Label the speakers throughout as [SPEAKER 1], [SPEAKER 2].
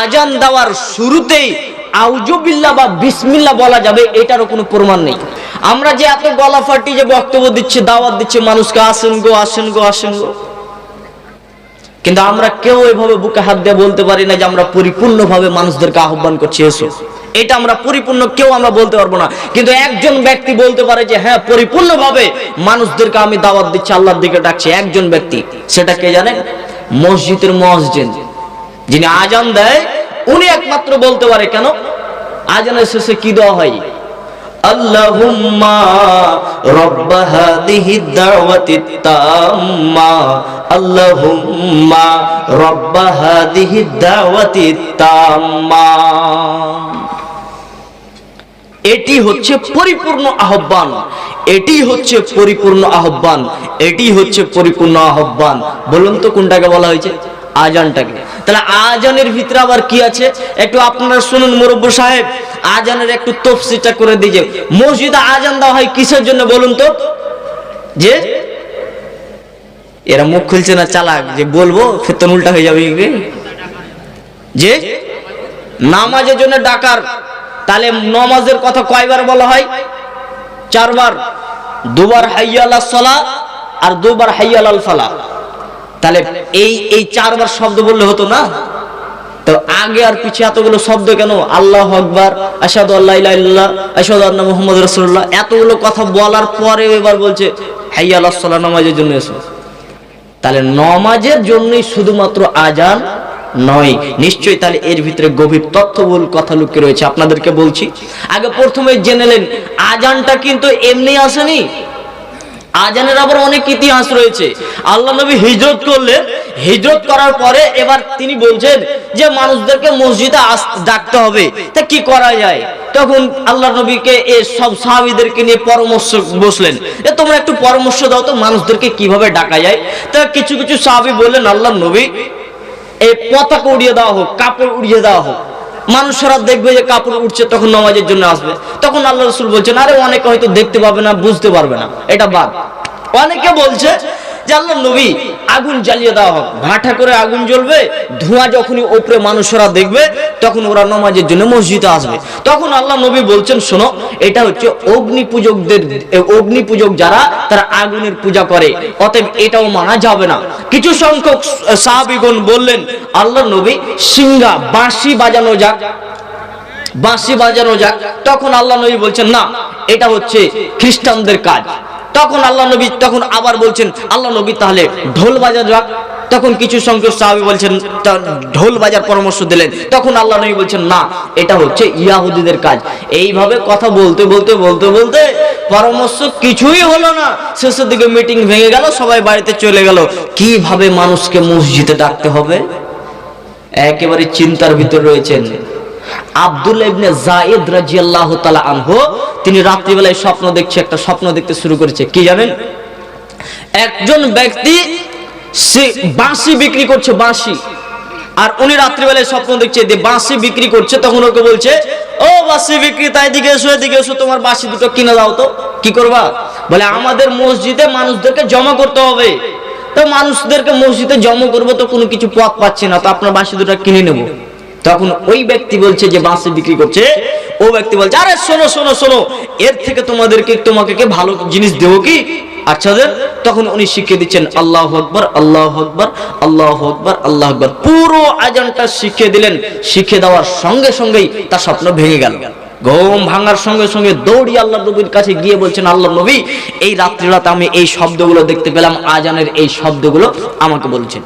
[SPEAKER 1] আজান দেওয়ার শুরুতেই আউজবিল্লা বা বিসমিল্লা বলা যাবে, এটারও কোনো প্রমাণ নেই। আমরা যে এত গলা ফাটি যে বক্তব্য দিচ্ছি, দাওয়াত দিচ্ছে, মানুষকে আসেন গো আসেন গো আসেন গো। কিন্তু আমরা কেউ এভাবে বুকে হাত দিয়ে বলতে পারি না যে আমরা পরিপূর্ণভাবে মানুষদেরকে আহ্বান করছি, এসো। এটা আমরা পরিপূর্ণ, কেউ আমরা বলতে পারব না। কিন্তু একজন ব্যক্তি বলতে পারে যে হ্যাঁ পরিপূর্ণভাবে মানুষদেরকে আমি দাওয়াত দিচ্ছি, আল্লাহর দিকে ডাকছি। একজন ব্যক্তি, সেটা কে জানেন? মসজিদের মসজিদ। যিনি আজান দেয়, উনি একমাত্র বলতে পারে কেন? আজানের শেষে কি দেওয়া হয়? আল্লাহুম্মা তাম্মা। তাম্মা। এটি হচ্ছে পরিপূর্ণ আহ্বান। এটি হচ্ছে পরিপূর্ণ আহ্বান। এটি হচ্ছে পরিপূর্ণ আহ্বান। বলুন তো কোনটাকে বলা হয়েছে? আজানটাকে। তাহলে আজানের ভিতরে আবার কি আছে? একটু আপনারা শুনুন মুরব্ব সাহেব, আজানের একটু তফসিটা করে দিয়েছে মসজিদে আজান দেওয়া হয় কিসের জন্য বলুন তো? যে? এরা মুখ খুলছে না চালাক, যে বলব, ফেতন উল্টা হয়ে যাবে যে? নামাজের জন্য ডাকার। তাহলে নমাজের কথা কয়বার বলা হয়? চারবার। দুবার হাইয়াল সলা আর দুবার হাইয়াল ফালা তাহলে এই এই চারবার শব্দ বললে হতো না? তো আগে আর পিছে এতগুলো শব্দ কেন? আল্লাহ আকবার আসাদ আল্লাহ ইল্লাল্লাহ আসাদু আন্না মুহাম্মদ এতগুলো কথা বলার পরে এবার বলছে হাইয়াল সালাহ, নামাজের জন্য এসো। তাহলে নমাজের জন্যই শুধুমাত্র আজান নয়, নিশ্চয়ই তাহলে এর ভিতরে গভীর তথ্যবহুল কথা লুকিয়ে রয়েছে। আপনাদেরকে বলছি, আগে প্রথমে জেনে নেন আজানটা কিন্তু এমনি আসেনি আজানের আবার অনেক ইতিহাস রয়েছে। আল্লাহ নবী হিজরত করলেন হিজরত করার পরে এবার তিনি বলছেন যে মানুষদেরকে মসজিদে ডাকতে হবে। তা কি করা যায়? তখন আল্লাহ নবীকে এ সব সাহাবিদেরকে নিয়ে পরামর্শ বসলেন। এ তোমরা একটু পরামর্শ দাও তো মানুষদেরকে কীভাবে ডাকা যায়। তা কিছু কিছু সাহাবি বললেন, আল্লাহ নবী, এই পতাকা উড়িয়ে দেওয়া হোক, কাপড় উড়িয়ে দেওয়া হোক মানুষেরা দেখবে যে কাপড় উঠছে, তখন নামাজের জন্য আসবে। তখন আল্লাহ রসুল বলছেন, আরে, অনেকে হয়তো দেখতে পাবে না, বুঝতে পারবে না। এটা বাদ। অনেকে বলছে যে, আল্লাহ নবী আগুন জ্বালিয়ে দেওয়া হোক। ভাটা করে আগুন জ্বলবে, ধোঁয়া যখনই ওপরে মানুষেরা দেখবে, তখন ওরা নামাজের জন্য মসজিদে আসবে। তখন আল্লাহ নবী বলছেন, শোনো, এটা হচ্ছে অগ্নি পূজকদের অগ্নি পূজক যারা, তারা আগুনের পূজা করে। অতএব এটাও মানা যাবে না। কিছু সংখ্যক সাহাবিগণ বললেন, আল্লাহ নবী সিঙ্গা বাঁশি বাজানো যাক, বাঁশি বাজানো যাক। তখন আল্লাহ নবী বলছেন, না, এটা হচ্ছে খ্রিস্টানদের কাজ। তখন আল্লাহ নবী তখন আবার বলছেন, আল্লাহ নবী তাহলে ঢোল বাজা যাক। তখন কিছু সংখ্যক সাহাবী বলছেন ঢোল বাজার পরামর্শ দিলেন। তখন আল্লাহ নবী বলছেন, না, এটা হচ্ছে ইয়াহুদিদের কাজ। এইভাবে কথা বলতে বলতে বলতে বলতে পরামর্শ কিছুই হলো না। শেষের দিকে মিটিং ভেঙে গেল, সবাই বাড়িতে চলে গেল। কীভাবে মানুষকে মসজিদে ডাকতে হবে? একেবারে চিন্তার ভিতর রয়েছেন। আব্দুল্লাহ ইবনে জায়েদ রাদিয়াল্লাহু তাআলা আনহু, তিনি রাত্রিবেলায় স্বপ্ন দেখছে, একটা স্বপ্ন দেখতে শুরু করেছে। কি জানেন? একজন ব্যক্তি সে বাঁশি বিক্রি করছে, বাঁশি। আর উনি রাত্রিবেলায় স্বপ্ন দেখছে যে বাঁশি বিক্রি করছে, তখন ওকে বলছে, ও বাঁশি এসো, এদিকে এসো, তোমার বাঁশি দুটো কিনে দাও তো। কি করবা? বলে, আমাদের মসজিদে মানুষদেরকে জমা করতে হবে। তো মানুষদেরকে মসজিদে জমা করব তো কোনো কিছু পথ পাচ্ছে না, তো আপনার বাঁশি দুটো কিনে নেব। তখন ওই ব্যক্তি বলছে যে বাঁশি বিক্রি করছে। ও ব্যক্তি বলছে, আরে শোনো শোনো শোনো, এর থেকে তোমাদেরকে, তোমাকে কে ভালো জিনিস দেবো কি? আচ্ছা দেন তখন উনি শিখিয়ে দিচ্ছেন, আল্লাহ আকবর আল্লাহ আকবর আল্লাহ আকবর আল্লাহ আকবর। পুরো আজানটা শিখিয়ে দিলেন। শিখিয়ে দেওয়ার সঙ্গে সঙ্গেই তার স্বপ্ন ভেঙে গেল। ঘুম ভাঙার সঙ্গে সঙ্গে দৌড়ি আল্লাহ নবীর কাছে গিয়ে বলছেন আল্লাহ নবী, এই রাত্রিরাতে আমি এই শব্দগুলো দেখতে পেলাম, আজানের এই শব্দগুলো আমাকে বলছেন।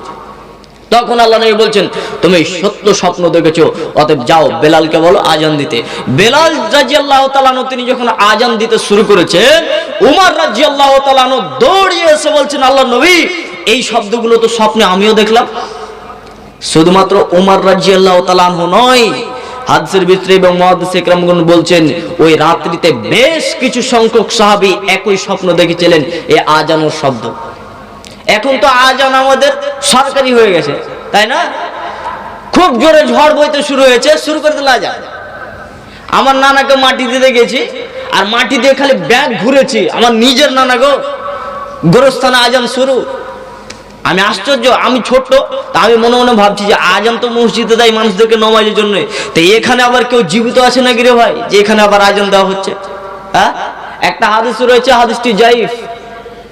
[SPEAKER 1] তখন আল্লাহ নবী বলছেন, তুমি সত্য স্বপ্ন দেখেছ, অতএব যাও বেলালকে বলো আজান দিতে। বেলাল রাজিয়াল্লাহ তালানো তিনি যখন আজান দিতে শুরু করেছেন, উমার রাজিয়াল্লাহ তালানো দৌড়িয়ে এসে বলছেন, আল্লাহ নবী, এই শব্দগুলো তো স্বপ্নে আমিও দেখলাম। শুধুমাত্র উমার রাজিয়াল্লাহ তালানহু নয়, হাদিসের ভিতরে এবং মুহাদ্দিস ইকরামগণ বলছেন, ওই রাত্রিতে বেশ কিছু সংখ্যক সাহাবী একই স্বপ্ন দেখেছিলেন এই আজানোর শব্দ। এখন তো আজান আমাদের সরকারি হয়ে গেছে, তাই না? খুব জোরে ঝড় বইতে শুরু হয়েছে, শুরু করে দিল আজান। আমার নানাকে মাটি দিতে গেছি, আর মাটি দিয়ে খালি ব্যাগ ঘুরেছি। আমার নিজের নানা গো, গোরস্থানে আজান শুরু। আমি আশ্চর্য, আমি ছোট্ট, তা আমি মনে মনে ভাবছি যে আজান তো মসজিদে দেয় মানুষদেরকে নমাজের জন্য। তো এখানে আবার কেউ জীবিত আছে নাকি রে ভাই? যে এখানে আবার আজান দেওয়া হচ্ছে হ্যাঁ? একটা হাদিস রয়েছে, হাদিসটি জাইফ।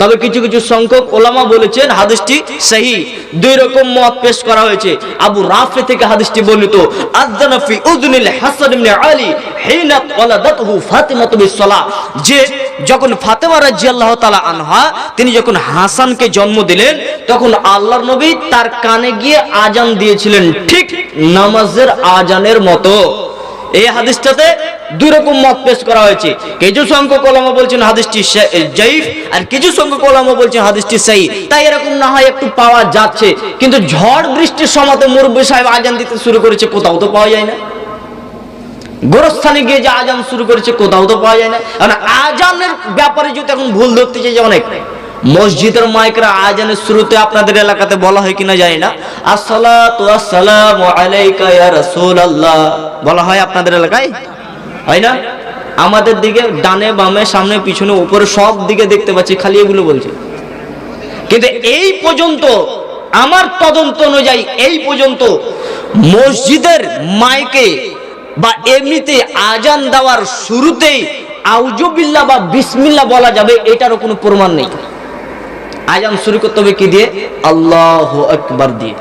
[SPEAKER 1] তবে কিছু কিছু সংখ্যক ওলামা বলেছেন হাদিসটি সহি। দুই রকম মত পেশ করা হয়েছে। আবু রাফি থেকে হাদিসটি বর্ণিত আযযানা ফি উযনিল হাসান ইবনে আলী হিনা ওয়ালাদাতহু ফাতিমাতু বিসসালাহ যে যখন ফাতেমা রাদিয়াল্লাহু তাআলা আনহা, তিনি যখন হাসানকে জন্ম দিলেন, তখন আল্লাহর নবী তার কানে গিয়ে আজান দিয়েছিলেন ঠিক নামাজের আজানের মতো। এই হাদিসটাতে দুই রকম মত পেশ করা হয়েছে। কিছু সংখ্যক ওলামা বলছেন হাদিসটি জাইফ, আর কিছু সংখ্যক ওলামা বলছেন হাদিসটি সেই তাই এরকম না হয় একটু পাওয়া যাচ্ছে। কিন্তু ঝড় বৃষ্টির সময়তে মুরব্বী সাহেব আজান দিতে শুরু করেছে, কোথাও তো পাওয়া যায় না। গোরস্থানে গিয়ে যে আজান শুরু করেছে, কোথাও তো পাওয়া যায় না। কারণ আজানের ব্যাপারে যদি এখন ভুল ধরতে চাই, যে অনেক। মসজিদের মাইকরা আজানের শুরুতে আপনাদের এলাকাতে বলা হয় কিনা জানি না। আসসালামু ইয়া বলা হয় আপনাদের এলাকায়? হয় না? আমাদের দিকে ডানে বামে সামনে পিছনে উপরে সব দিকে দেখতে পাচ্ছি, খালি এগুলো বলছে। কিন্তু এই পর্যন্ত, আমার তদন্ত অনুযায়ী এই পর্যন্ত মসজিদের মাইকে বা এমনিতে আজান দেওয়ার শুরুতেই আউজবিল্লা বা বিসমিল্লা বলা যাবে, এটারও কোনো প্রমাণ নেই। আজান শুরু করতে হবে কি দিয়ে? আল্লাহ আকবার দিয়ে।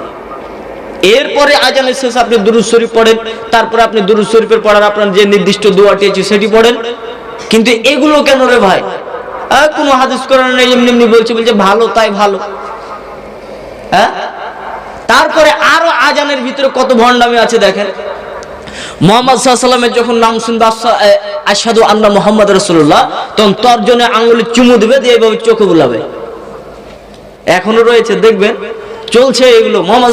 [SPEAKER 1] এরপরে আজানের শেষ আপনি দুরুদ শরীফ পড়েন, তারপরে আপনি দুরুদ শরীফের পড়ার আপনার যে নির্দিষ্ট দোয়াটি আছে সেটি পড়েন। কিন্তু এগুলো কেন রে ভাই? কোনো হাদিস করার নেই, এমনি এমনি বলছে বলছে ভালো, তাই ভালো। হ্যাঁ? তারপরে আরও আজানের ভিতরে কত ভণ্ডামি আছে দেখেন। মোহাম্মদ সাল্লামের যখন নাম শুনবে আশহাদু আন্না মোহাম্মদ রসুল্লাহ তখন তর্জনে আঙুলে চুমু দিবে, দিয়ে এইভাবে চোখে বুলাবে। এখনও রয়েছে, দেখবেন, চলছে এগুলো। মোহাম্মদ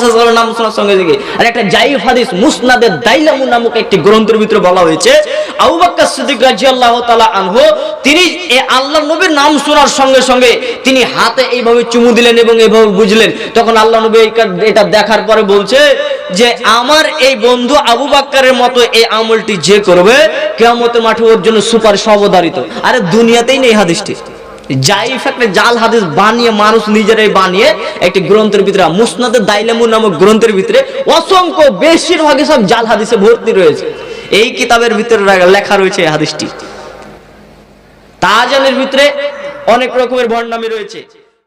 [SPEAKER 1] হাতে এইভাবে চুমু দিলেন এবং এইভাবে বুঝলেন। তখন আল্লাহ নবী এটা দেখার পরে বলছে যে, আমার এই বন্ধু আবু বাক্কারের মতো এই আমলটি যে করবে, কিয়ামতের মাঠে ওর জন্য সুপার অবধারিত। আরে দুনিয়াতেই নেই হাদিসটি। জাইফ একটা জাল হাদিস বানিয়ে, মানুষ নিজেরাই বানিয়ে একটি গ্রন্থের ভিতরে মুসনাদের দাইলামু নামক গ্রন্থের ভিতরে অসংখ্য বেশিরভাগই সব জাল হাদিসে ভর্তি রয়েছে। এই কিতাবের ভিতরে লেখা রয়েছে এই হাদিসটি। তাজানের ভিতরে অনেক রকমের ভণ্ডামি রয়েছে।